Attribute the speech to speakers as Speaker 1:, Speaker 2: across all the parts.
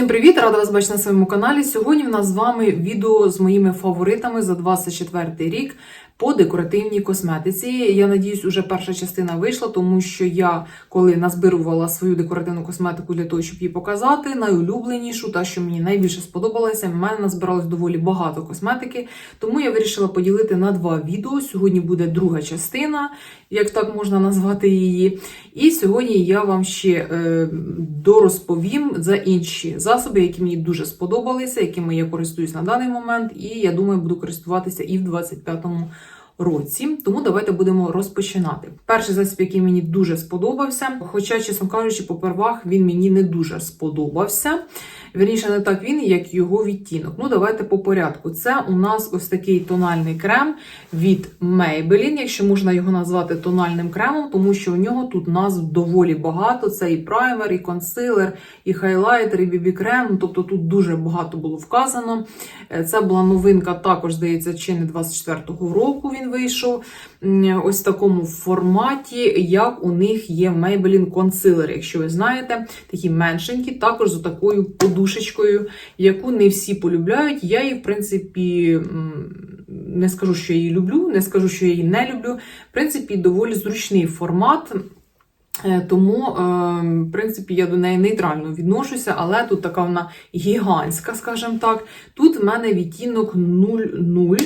Speaker 1: Всім привіт! Рада вас бачити на своєму каналі. Сьогодні в нас з вами відео з моїми фаворитами за 24 рік по декоративній косметиці. Я надіюсь, уже перша частина вийшла, тому що я, коли назбирувала свою декоративну косметику для того, щоб її показати, найулюбленішу, та що мені найбільше сподобалася, в мене назбиралось доволі багато косметики. Тому я вирішила поділити на два відео. Сьогодні буде друга частина, як так можна назвати її. І сьогодні я вам ще е, дорозповім за інші засоби, які мені дуже сподобалися, якими я користуюсь на даний момент, і я думаю, буду користуватися і в 25-му році. Тому давайте будемо розпочинати. Перший засіб, який мені дуже сподобався, хоча, чесно кажучи, попервах він мені не дуже сподобався. Вірніше, не так він, як його відтінок. Ну, давайте по порядку. Це у нас ось такий тональний крем від Maybelline, якщо можна його назвати тональним кремом, тому що у нього тут назв доволі багато. Це і праймер, і консилер, і хайлайтер, і бібі-крем. Тобто тут дуже багато було вказано. Е, Це була новинка, також, здається, чи не 24-го року він вийшов. Ось в такому форматі, як у них є Maybelline консилер, якщо ви знаєте, такі меншенькі, також з такою подушечкою, яку не всі полюбляють. Я її, в принципі, не скажу, що її люблю, не скажу, що я її не люблю. В принципі, доволі зручний формат. Е, Тому, е, в принципі, я до неї нейтрально відношуся, але тут така вона гігантська, скажімо так. Тут в мене відтінок 00.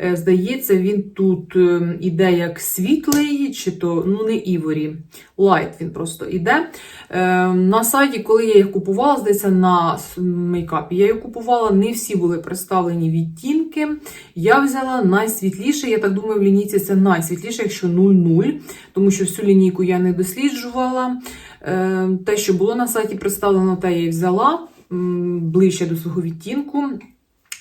Speaker 1: Е, Здається, він тут е, іде як світлий, чи то ну не іворі. Лайт він просто іде. Е, На сайті, коли я їх купувала, здається, на мейкапі я їх купувала, не всі були представлені відтінки. Я взяла найсвітліше, я так думаю, в лінійці це найсвітліше, якщо 00, тому що всю лінійку я не досліджувала. Е, Те, що було на сайті представлено, те я і взяла ближче до свого відтінку.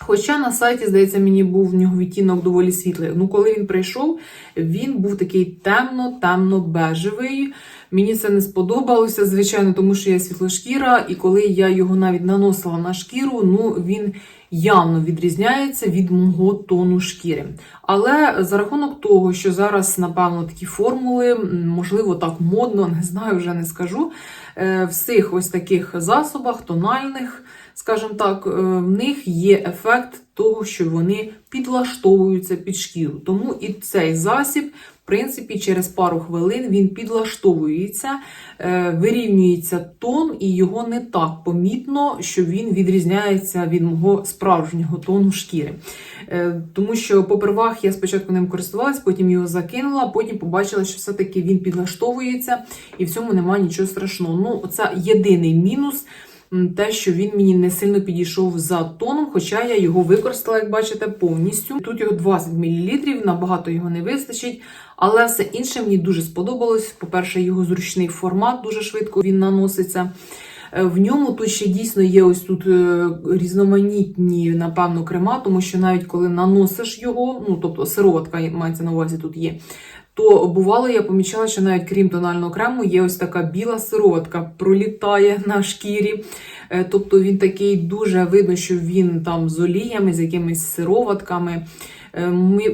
Speaker 1: Хоча на сайті, здається, мені був в нього відтінок доволі світлий. Ну, коли він прийшов, він був такий темно-темно-бежевий. Мені це не сподобалося, звичайно, тому що я світлошкіра, і коли я його навіть наносила на шкіру, ну він явно відрізняється від мого тону шкіри. Але за рахунок того, що зараз, напевно, такі формули, можливо, так модно, не знаю, вже не скажу. е, В цих ось таких засобах, тональних, скажімо так, е, в них є ефект того, що вони підлаштовуються під шкіру. Тому і цей засіб, принципі, через пару хвилин він підлаштовується, е, вирівнюється тон, і його не так помітно, що він відрізняється від мого справжнього тону шкіри. Е, Тому що попервах я спочатку ним користувалась, потім його закинула, потім побачила, що все-таки він підлаштовується, і в цьому немає нічого страшного. Ну, це єдиний мінус. Те, що він мені не сильно підійшов за тоном, хоча я його використала, як бачите, повністю. Тут його 20 мл, набагато його не вистачить. Але все інше мені дуже сподобалось. По-перше, його зручний формат, дуже швидко він наноситься. Е, В ньому тут ще дійсно є ось тут е, різноманітні, напевно, крема, тому що навіть коли наносиш його, ну тобто сироватка мається на увазі тут є, то бувало, я помічала, що навіть крім тонального крему є ось така біла сироватка, пролітає на шкірі. Е, Тобто він такий дуже видно, що він там з оліями, з якимись сироватками. Е,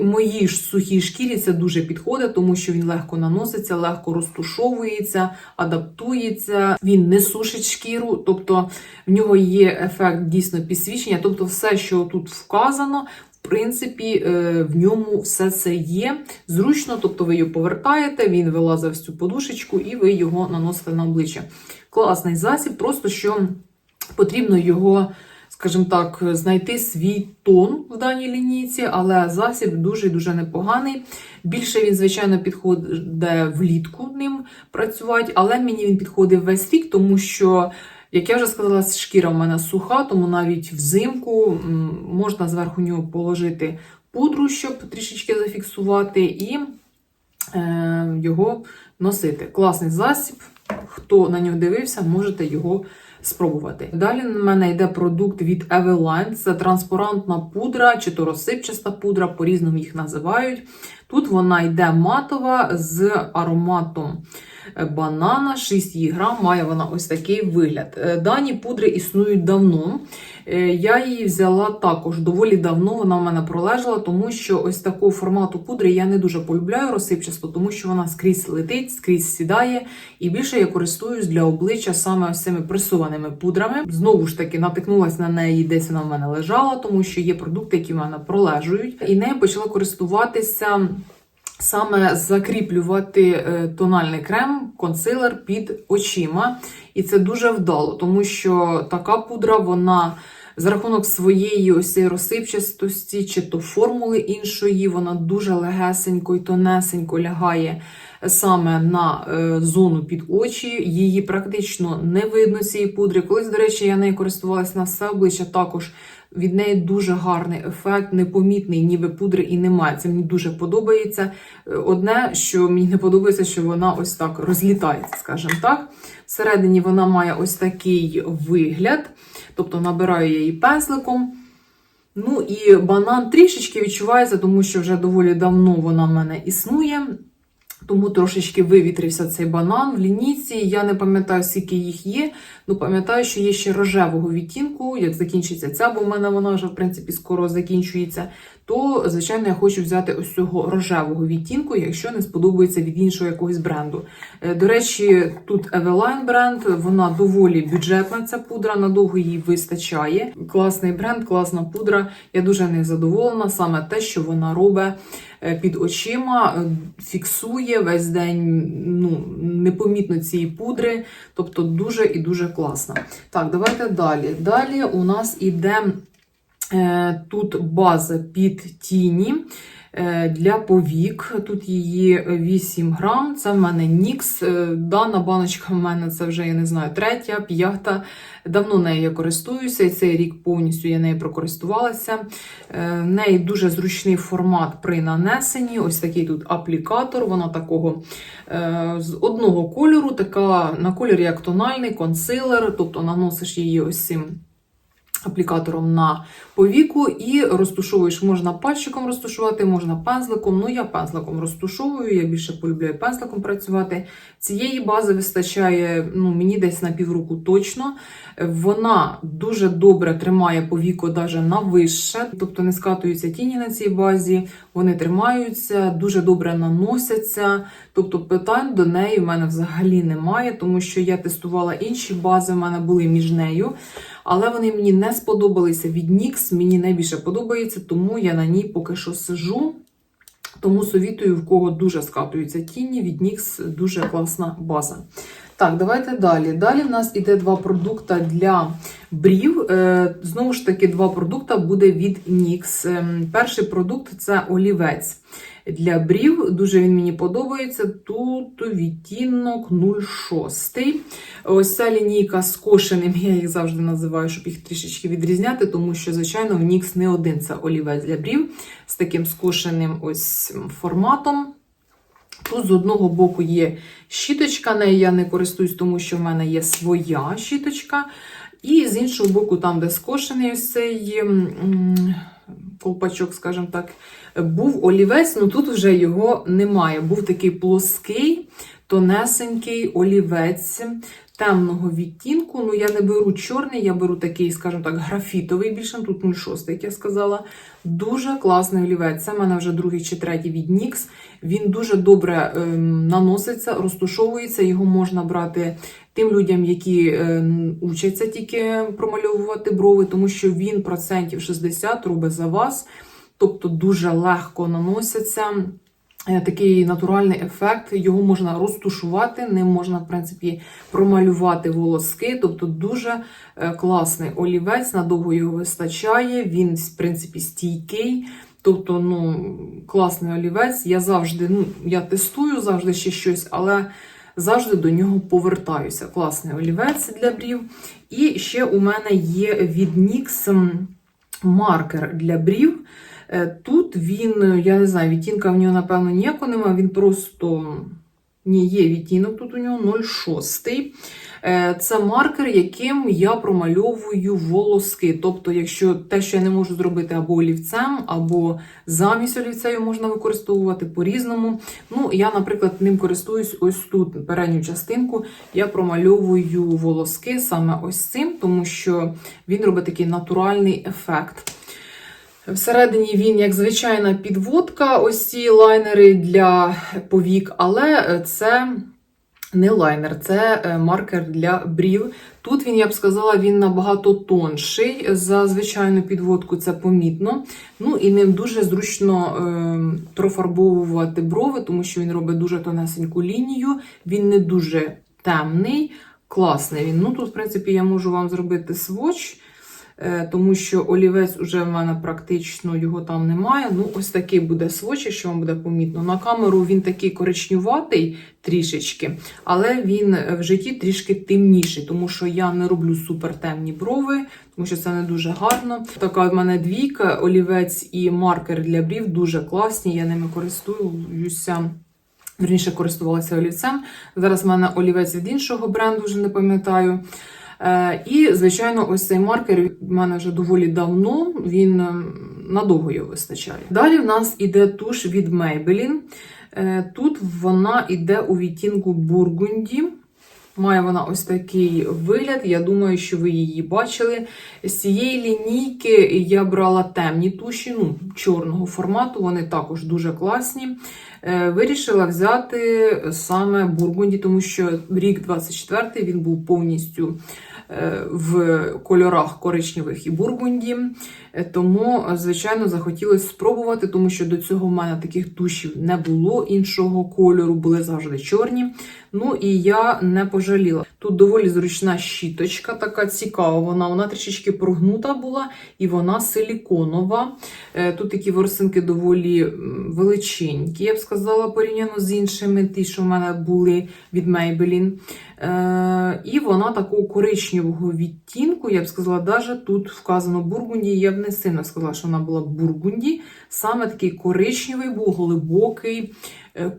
Speaker 1: Моїй ж сухій шкірі це дуже підходить, тому що він легко наноситься, легко розтушовується, адаптується, він не сушить шкіру, тобто в нього є ефект дійсно підсвічення. Тобто, все, що тут вказано, принципі, е, в ньому все це є. Зручно, тобто ви його повертаєте, він вилазить в цю подушечку і ви його наносите на обличчя. Класний засіб, просто що потрібно його скажімо так, знайти свій тон в даній лінійці, але засіб дуже-дуже непоганий. Більше він, звичайно, підходить влітку ним працювати, але мені він підходить весь рік, тому що, як я вже сказала, шкіра в мене суха, тому навіть взимку можна зверху нього положити пудру, щоб трішечки зафіксувати, і е, його носити. Класний засіб. Хто на нього дивився, можете його спробувати. Далі на мене йде продукт від Eveline. Це транспарантна пудра чи то розсипчаста пудра, по-різному їх називають. Тут вона йде матова з ароматом банана, 6 її грам, має вона ось такий вигляд. Е, Дані пудри існують давно. Е, Я її взяла також доволі давно, вона в мене пролежала, тому що ось такого формату пудри я не дуже полюбляю розсипчасто, тому що вона скрізь летить, скрізь сідає. І більше я користуюсь для обличчя саме ось цими пресованими пудрами. Знову ж таки, натикнулася на неї, десь вона в мене лежала, тому що є продукти, які в мене пролежують. І нею почала користуватися. Саме закріплювати е, тональний крем, консилер під очима. І це дуже вдало, тому що така пудра, вона за рахунок своєї ось розсипчастості чи то формули іншої, вона дуже легесенько і тонесенько лягає саме на е, зону під очі. Її практично не видно цієї пудри. Колись, до речі, я нею користувалася на все обличчя також. Від неї дуже гарний ефект, непомітний, ніби пудри і немає. Це мені дуже подобається. Е, Одне, що мені не подобається, що вона ось так розлітається, скажімо так. Всередині вона має ось такий вигляд, тобто набираю я її пензликом. Ну і банан трішечки відчувається, тому що вже доволі давно вона в мене існує. Тому трошечки вивітрився цей банан в лінійці. Я не пам'ятаю, скільки їх є. Ну, пам'ятаю, що є ще рожевого відтінку. Як закінчиться ця, бо в мене вона вже, в принципі, скоро закінчується. То, звичайно, я хочу взяти ось цього рожевого відтінку, якщо не сподобається від іншого якогось бренду. Е, До речі, тут Eveline бренд, вона доволі бюджетна, ця пудра, надовго їй вистачає. Класний бренд, класна пудра. Я дуже не задоволена. Саме те, що вона робить е, під очима, е, фіксує весь день ну, непомітно цієї пудри. Тобто дуже і дуже класно. Так, давайте далі. Далі у нас іде тут база під тіні. е, Для повік, тут її 8 грам, це в мене Нікс. Е, Дана баночка в мене це вже, я не знаю, третя, п'ята. Давно нею я користуюся, і цей рік повністю я нею прокористувалася. Е, В неї дуже зручний формат при нанесенні. Ось такий тут аплікатор, вона такого е, з одного кольору, така на кольорі як тональний консилер, тобто наносиш її ось цим аплікатором на повіку і розтушовуєш. Можна пальчиком розтушувати, можна пензликом. Ну, я пензликом розтушовую, я більше полюбляю пензликом працювати. Цієї бази вистачає ну, мені десь на півроку точно. Вона дуже добре тримає повіку навіть на вище, тобто не скатуються тіні на цій базі, вони тримаються, дуже добре наносяться. Тобто питань до неї в мене взагалі немає, тому що я тестувала інші бази, в мене були між нею. Але вони мені не сподобалися від NYX, мені найбільше подобається, тому я на ній поки що сижу. Тому совітую, в кого дуже скатуються тіні, від NYX дуже класна база. Так, давайте далі. Далі в нас іде два продукти для брів. Е, Знову ж таки, два продукти буде від NYX. Ем, Перший продукт це олівець для брів. Дуже він мені подобається. Тут відтінок 06. Ось ця лінійка з кошеним, я їх завжди називаю, щоб їх трішечки відрізняти, тому що, звичайно, в NYX не один це олівець для брів з таким скошеним ось форматом. Тут з одного боку є щіточка, нею я не користуюсь, тому що в мене є своя щіточка. І з іншого боку, там, де скошений ось цей колпачок, скажімо так, був олівець, ну тут вже його немає. Був такий плоский, тонесенький олівець темного відтінку. Ну, я не беру чорний, я беру такий, скажімо так, графітовий, більше тут 06, як я сказала. Дуже класний олівець. Це в мене вже другий чи третій від NYX. Він дуже добре ем, наноситься, розтушовується, його можна брати тим людям, які е, учаться тільки промальовувати брови, тому що він процентів 60 робить за вас, тобто дуже легко наноситься. Е, Такий натуральний ефект, його можна розтушувати, ним можна, в принципі, промалювати волоски. Тобто дуже е, класний олівець, надовго його вистачає, він, в принципі, стійкий. Тобто, ну, класний олівець. Я завжди, ну, я тестую завжди ще щось, але завжди до нього повертаюся. Класний олівець для брів. І ще у мене є від NYX маркер для брів. Е, Тут він, я не знаю, відтінка в нього, напевно, ніякого немає, він просто ні, є відтінок тут у нього 0,6. Е, Це маркер, яким я промальовую волоски. Тобто, якщо те, що я не можу зробити або олівцем, або замість олівця його можна використовувати по-різному. Ну, я, наприклад, ним користуюсь ось тут, передню частинку, я промальовую волоски саме ось цим, тому що він робить такий натуральний ефект. Всередині він, як звичайна підводка, ось ці лайнери для повік, але це не лайнер, це е, маркер для брів. Тут він, я б сказала, він набагато тонший за звичайну підводку, це помітно. Ну і ним дуже зручно е, профарбовувати брови, тому що він робить дуже тонесеньку лінію, він не дуже темний, класний він. Ну тут, в принципі, я можу вам зробити сводч. Е, тому що олівець уже в мене практично його там немає. Ну, ось такий буде сводч, якщо вам буде помітно. На камеру він такий коричнюватий трішечки, але він в житті трішки темніший, тому що я не роблю супертемні брови, тому що це не дуже гарно. Така в мене двійка, олівець і маркер для брів дуже класні. Я ними користуюся. Верніше користувалася олівцем. Зараз в мене олівець від іншого бренду, вже не пам'ятаю. Е, І, звичайно, ось цей маркер в мене вже доволі давно, він е, надовго його вистачає. Далі в нас іде туш від Maybelline. Е, Тут вона йде у відтінку бургунді. Має вона ось такий вигляд. Я думаю, що ви її бачили. З цієї лінійки я брала темні туші, ну, чорного формату, вони також дуже класні. Е, Вирішила взяти саме бургунді, тому що рік 24 він був повністю в кольорах коричневих і бургунді. Е, Тому, е, звичайно, захотілося спробувати, тому що до цього в мене таких тушів не було іншого кольору, були завжди чорні. Ну і я не пожаліла. Тут доволі зручна щіточка, така цікава. Вона вона трішечки прогнута була і вона силіконова. Е, Тут такі ворсинки доволі величенькі, я б сказала, порівняно з іншими, ті, що в мене були від Maybelline. Е, І вона такого коричневого відтінку, я б сказала, навіть тут вказано бургунді. Я б не сильно сказала, що вона була бургунді. Саме такий коричневий був глибокий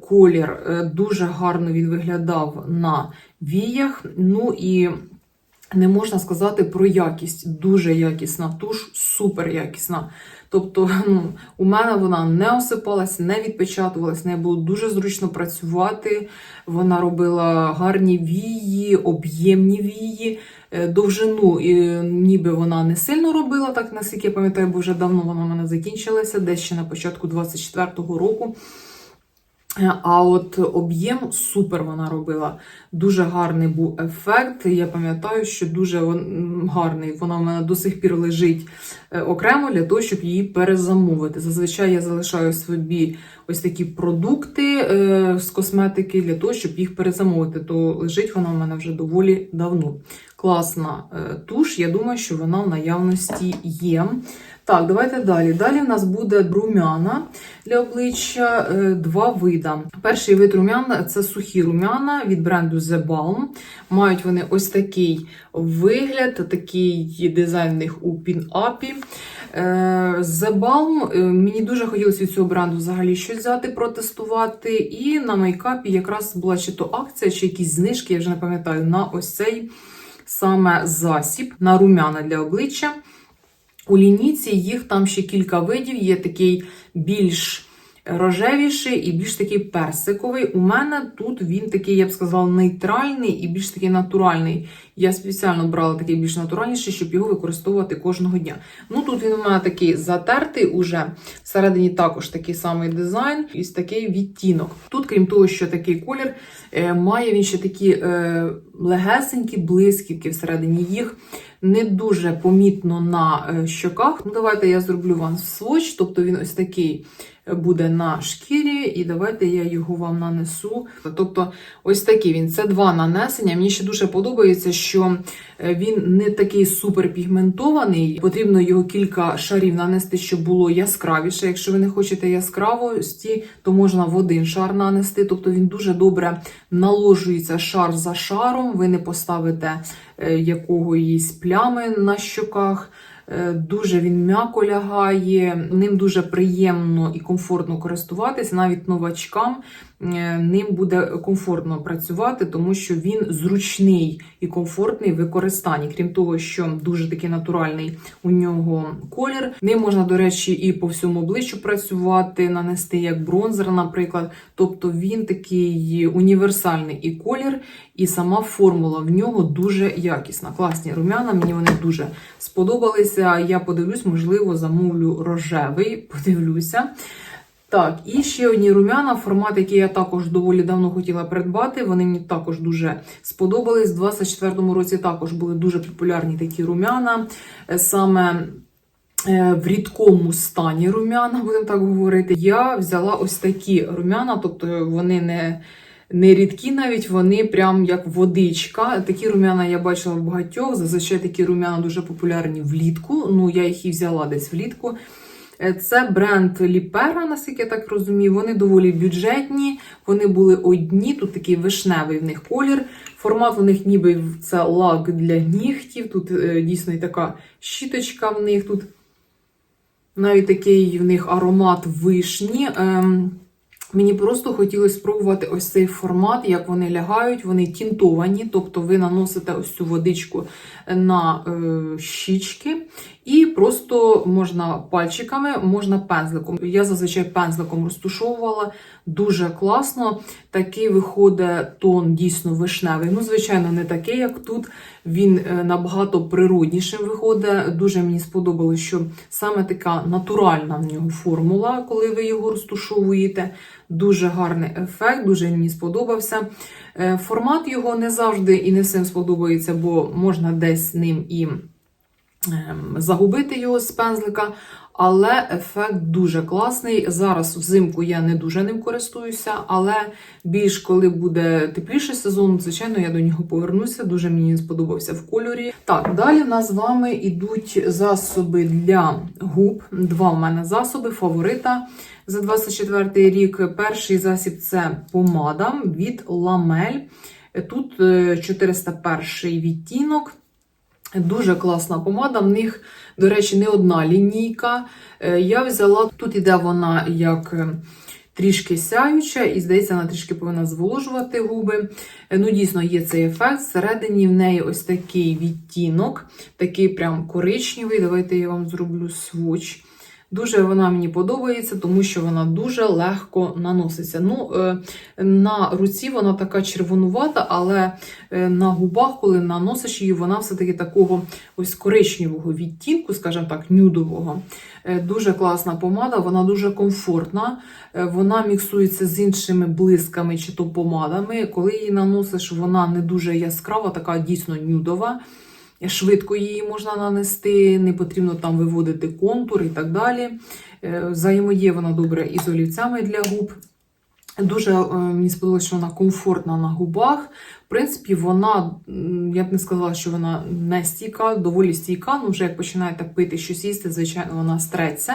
Speaker 1: колір. Е, Дуже гарно він виглядав на віях. Ну і не можна сказати про якість. Дуже якісна туш, супер якісна. Тобто, ну, у мене вона не осипалась, не відпечатувалась, нею було дуже зручно працювати. Вона робила гарні вії, об'ємні вії, Е, довжину і, ніби вона не сильно робила, так наскільки я пам'ятаю, бо вже давно вона в мене закінчилася, десь ще на початку 24-го року. Е, А от об'єм супер вона робила. Дуже гарний був ефект. Я пам'ятаю, що дуже гарний. Вона в мене до сих пір лежить е, окремо для того, щоб її перезамовити. Зазвичай я залишаю собі ось такі продукти е, з косметики для того, щоб їх перезамовити. То лежить вона в мене вже доволі давно. Класна туш. Я думаю, що вона в наявності є. Так, давайте далі. Далі в нас буде румяна для обличчя е, два вида. Перший вид румян це сухі румяна від бренду The Balm. Мають вони ось такий вигляд, такий дизайн в них у пін-апі. Е, The Balm, е, мені дуже хотілося від цього бренду взагалі щось взяти, протестувати. І на мейкапі якраз була чи то акція, чи якісь знижки, я вже не пам'ятаю, на ось цей саме засіб на румяна для обличчя. У лінійці їх там ще кілька видів. Є такий більш рожевіший і більш такий персиковий. У мене тут він такий, я б сказала, нейтральний і більш такий натуральний. Я спеціально брала такий більш натуральніший, щоб його використовувати кожного дня. Ну тут він у мене такий затертий уже. Всередині також такий самий дизайн і такий відтінок. Тут, крім того, що такий колір, е, має він ще такі е, легесенькі блискітки всередині їх не дуже помітно на е, щоках. Ну, давайте я зроблю вам сводч, тобто він ось такий е, буде на шкірі, і давайте я його вам нанесу. Тобто, ось такий він. Це два нанесення. Мені ще дуже подобається, що е, він не такий суперпігментований. Потрібно його кілька шарів нанести, щоб було яскравіше. Якщо ви не хочете яскравості, то можна в один шар нанести. Тобто він дуже добре наложується шар за шаром. Ви не поставите е, якоїсь плями на щоках. Е, Дуже він м'яко лягає, ним дуже приємно і комфортно користуватися. Навіть новачкам ним буде комфортно працювати, тому що він зручний і комфортний в використанні. Крім того, що дуже такий натуральний у нього колір. Ним можна, до речі, і по всьому обличчю працювати, нанести як бронзер, наприклад. Тобто він такий універсальний і колір, і сама формула в нього дуже якісна. Класні рум'яна, мені вони дуже сподобалися. Я подивлюсь, можливо, замовлю рожевий. Подивлюся. Так, і ще одні рум'яна, формат, який я також доволі давно хотіла придбати. Вони мені також дуже сподобались. У 24-му році також були дуже популярні такі рум'яна. Е, Саме е, в рідкому стані рум'яна, будемо так говорити. Я взяла ось такі рум'яна, тобто вони не. Не рідкі навіть, вони прям як водичка. Такі рум'яна я бачила в багатьох. Зазвичай такі рум'яна дуже популярні влітку. Ну, я їх і взяла десь влітку. Е, Це бренд Ліпера, наскільки я так розумію. Вони доволі бюджетні, вони були одні, тут такий вишневий в них колір. Формат у них ніби це лак для нігтів. Тут е, дійсно і така щіточка в них. Тут навіть такий в них аромат вишні. Ем, Мені просто хотілося спробувати ось цей формат, як вони лягають, вони тінтовані, тобто ви наносите ось цю водичку на е, щічки, і просто можна пальчиками, можна пензликом. Я зазвичай пензликом розтушовувала дуже класно. Такий виходить тон дійсно вишневий. Ну, звичайно, не такий, як тут. Він е, набагато природнішим виходить. Дуже мені сподобалось, що саме така натуральна в нього формула, коли ви його розтушовуєте. Дуже гарний ефект, дуже мені сподобався. Е, Формат його не завжди і не всім сподобається, бо можна десь ним і загубити його з пензлика. Але ефект дуже класний. Зараз взимку я не дуже ним користуюся, але більш коли буде тепліший сезон, звичайно, я до нього повернуся. Дуже мені сподобався в кольорі. Так, далі в нас з вами йдуть засоби для губ. Два в мене засоби, фаворита за 24 рік. Перший засіб це помада від Ламель. Тут е, 401 відтінок. Дуже класна помада. В них, до речі, не одна лінійка. Е, Я взяла, тут іде вона як е, трішки сяюча, і здається, вона трішки повинна зволожувати губи. Е, Ну, дійсно, є цей ефект. Всередині в неї ось такий відтінок, такий прям коричневий. Давайте я вам зроблю сводч. Дуже вона мені подобається, тому що вона дуже легко наноситься. Ну, е, на руці вона така червонувата, але е, на губах, коли наносиш її, вона все-таки такого ось коричневого відтінку, скажімо так, нюдового. Е, Дуже класна помада, вона дуже комфортна. Вона міксується з іншими блисками чи то помадами. Коли її наносиш, вона не дуже яскрава, така дійсно нюдова. Швидко її можна нанести, не потрібно там виводити контур і так далі. Е, Взаємодіє вона добре із олівцями для губ. Дуже е, мені сподобалося, що вона комфортна на губах. В принципі, вона, я б не сказала, що вона не стійка, доволі стійка. Ну, вже як починаєте пити щось їсти, звичайно, вона стреться.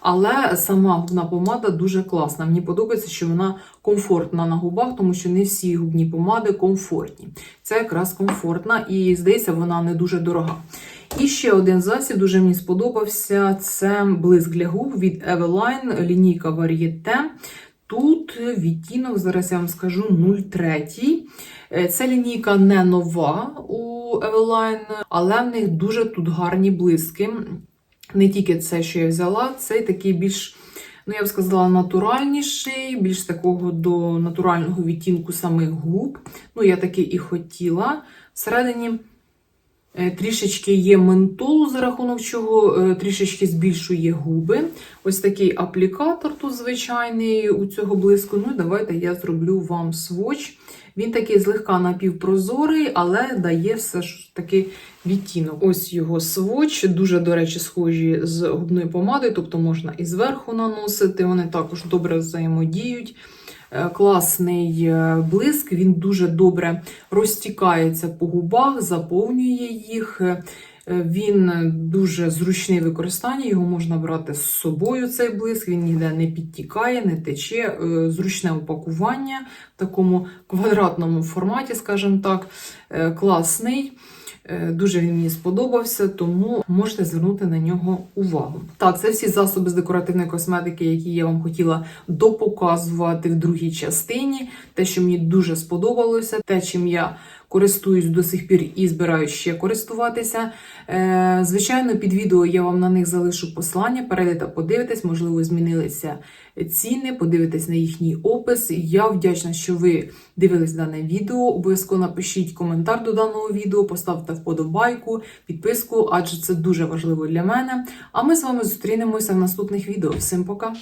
Speaker 1: Але сама губна помада дуже класна. Мені подобається, що вона комфортна на губах, тому що не всі губні помади комфортні. Це якраз комфортна і, здається, вона не дуже дорога. І ще один засіб дуже мені сподобався. Це блиск для губ від Eveline, лінійка Varieté. Тут відтінок, зараз я вам скажу 0,3. Е, Ця лінійка не нова у Eveline, але в них дуже тут гарні блиски. Не тільки це, що я взяла, цей такий більш, ну я б сказала, натуральніший, більш такого до натурального відтінку самих губ. Ну, я такий і хотіла. Всередині трішечки є ментолу, за рахунок чого е, трішечки збільшує губи. Ось такий аплікатор тут звичайний у цього блиску. Ну, і давайте я зроблю вам сводч. Він такий злегка напівпрозорий, але дає все ж таки відтінок. Ось його сводч, дуже, до речі, схожі з губною помадою, тобто можна і зверху наносити, вони також добре взаємодіють. Е, Класний е, блиск, він дуже добре розтікається по губах, заповнює їх. Е, Він дуже зручний в використанні, його можна брати з собою, цей блиск, він ніде не підтікає, не тече. Зручне упакування в такому квадратному форматі, скажімо так, класний. Е, Дуже він мені сподобався, тому можете звернути на нього увагу. Так, це всі засоби з декоративної косметики, які я вам хотіла допоказувати в другій частині. Те, що мені дуже сподобалося, те, чим я користуюсь до сих пір і збираюсь ще користуватися. Е, звичайно, під відео я вам на них залишу послання. Перейдете, подивитесь, можливо, змінилися ціни, подивитесь на їхній опис. Я вдячна, що ви дивились дане відео. Обов'язково напишіть коментар до даного відео, поставте вподобайку, підписку, адже це дуже важливо для мене. А ми з вами зустрінемося в наступних відео. Всім пока!